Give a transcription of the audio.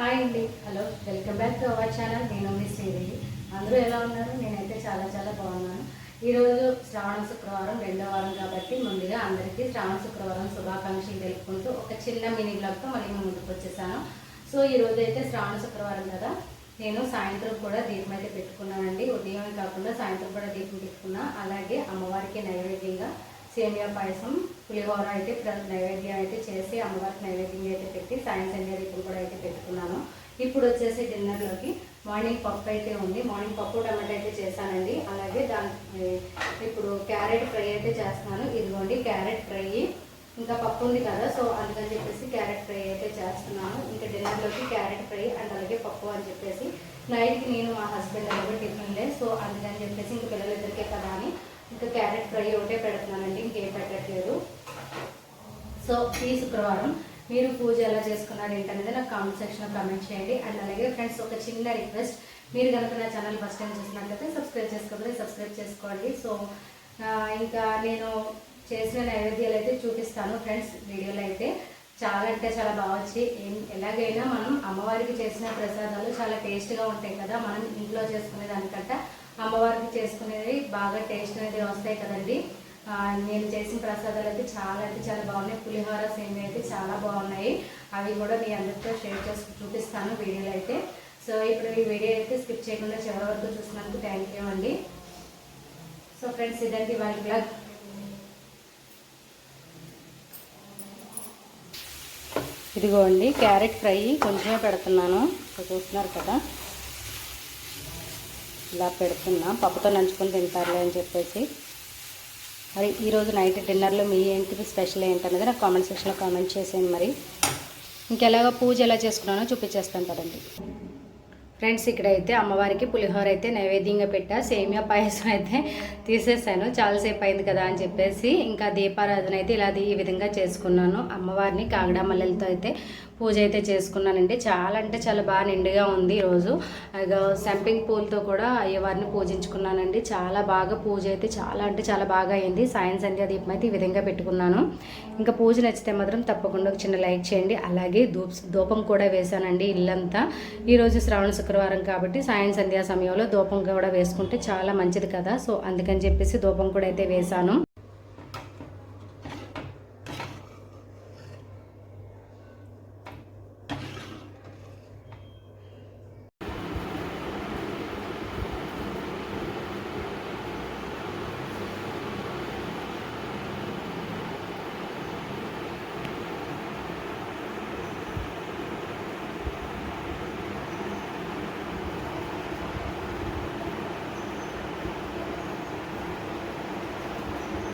Hi అండి. Hello welcome back to our channel. నేను మీ శ్రీదేవి. అందరూ ఎలా ఉన్నారు? నేనైతే చాలా చాలా బాగున్నాను. ఈరోజు శ్రావణ శుక్రవారం రెండో వారం కాబట్టి ముందుగా అందరికీ శ్రావణ శుక్రవారం శుభాకాంక్షలు తెలుపుకుంటూ ఒక చిన్న మినీ బ్లాగ్తో మళ్ళీ ముందుకు వచ్చేసాను. సో ఈ అయితే శ్రావణ శుక్రవారం కదా. నేను సాయంత్రం కూడా దీపం అయితే పెట్టుకున్నానండి. ఉదయం కాకుండా సాయంత్రం కూడా దీపం పెట్టుకున్నా. అలాగే అమ్మవారికి నైవేద్యంగా సేమియా పాయసం పులిహోర అయితే నైవేద్యం అయితే చేసి అమ్మవారికి నైవేద్యం అయితే పెట్టి సాయం సంధ్య దీపం కూడా అయితే పెట్టుకున్నాను. ఇప్పుడు వచ్చేసి డిన్నర్లోకి మార్నింగ్ పప్పు అయితే ఉంది. మార్నింగ్ పప్పు టమాటా అయితే చేశానండి. అలాగే దాని ఇప్పుడు క్యారెట్ ఫ్రై అయితే చేస్తున్నాను. ఇదిగోండి క్యారెట్ ఫ్రై. ఇంకా పప్పు ఉంది కదా సో అందుకని చెప్పేసి క్యారెట్ ఫ్రై అయితే చేస్తున్నాను. ఇంకా డిన్నర్లోకి క్యారెట్ ఫ్రై అండ్ అలాగే పప్పు అని చెప్పేసి. నైట్కి నేను మా హస్బెండ్ అలాగే టిఫిన్లే సో అందుకని చెప్పేసి ఇంక పిల్లలిద్దరికే కదా అని ఇంకా క్యారెట్ ఫ్రై ఒకటే పెడుతున్నానండి ఇంకేం పెట్టట్లేదు. సో ఈ శుక్రవారం మీరు పూజ ఎలా చేసుకున్నారు ఏంటనేది నాకు కామెంట్ సెక్షన్లో కామెంట్ చేయండి. అండ్ అలాగే ఫ్రెండ్స్ ఒక చిన్న రిక్వెస్ట్ మీరు కనుక నా ఛానల్ ఫస్ట్ టైం చూసినట్లయితే సబ్స్క్రైబ్ చేసుకోవాలి సబ్స్క్రైబ్ చేసుకోండి. సో ఇంకా నేను చేసిన నైవేద్యాలు అయితే చూపిస్తాను ఫ్రెండ్స్ వీడియోలో అయితే. చాలా అంటే చాలా బాగా వచ్చి ఎలాగైనా మనం అమ్మవారికి చేసిన ప్రసాదాలు చాలా టేస్ట్గా ఉంటాయి కదా మనం ఇంట్లో చేసుకునే దానికంటే. అమ్మవారికి చేసుకునేది బాగా టేస్ట్ అనేది వస్తాయి కదండి. నేను చేసిన ప్రసాదాలు అయితే చాలా అంటే చాలా బాగున్నాయి. పులిహోర సేమియా అయితే చాలా బాగున్నాయి. అవి కూడా మీ అందరితో షేర్ చేసి చూపిస్తాను వీడియోలు అయితే. సో ఇప్పుడు ఈ వీడియో అయితే స్కిప్ చేయకుండా చివరి వరకు చూసినందుకు థ్యాంక్ యూ అండి. సో ఫ్రెండ్స్ ఇదండి వాళ్ళ బ్లాగ్ ఇదిగోండి క్యారెట్ ఫ్రై కొంచెమే పెడుతున్నాను. చూస్తున్నారు కదా. ఇలా పెడుతున్నా. పప్పుతో నంచుకొని తింటారులే అని చెప్పేసి. మరి ఈరోజు నైట్ డిన్నర్లో మీ ఏంటిది స్పెషల్ ఏంటనేది నాకు కామెంట్ సెక్షన్లో కామెంట్ చేసేయండి మరి. ఇంకెలాగో పూజ ఎలా చేసుకున్నానో చూపించేస్తాను పదండి ఫ్రెండ్స్ ఇక్కడైతే అమ్మవారికి పులిహోర అయితే నైవేద్యంగా పెట్టా. సేమియా పాయసం అయితే తీసేసాను. చాలాసేపు అయింది కదా అని చెప్పేసి ఇంకా దీపారాధన అయితే ఇలా ఈ విధంగా చేసుకున్నాను. అమ్మవారిని కాగడామల్లెలతో అయితే పూజ అయితే చేసుకున్నానండి. చాలా అంటే చాలా బాగా నిండుగా ఉంది ఈరోజు. ఇక సంపింగ్ పూలతో కూడా అయ్యవారిని పూజించుకున్నానండి. చాలా బాగా పూజ అయితే చాలా అంటే చాలా బాగా అయింది. సాయం సంధ్యా దీపం అయితే ఈ విధంగా పెట్టుకున్నాను. ఇంకా పూజ నచ్చితే మాత్రం తప్పకుండా ఒక చిన్న లైక్ చేయండి. అలాగే ధూప్ ధూపం కూడా వేశానండి ఇల్లంతా. ఈరోజు శ్రావణ శుక్రవారం కాబట్టి సాయం సంధ్యా సమయంలో ధూపం కూడా వేసుకుంటే చాలా మంచిది కదా. సో అందుకని చెప్పేసి ధూపం కూడా అయితే వేశాను.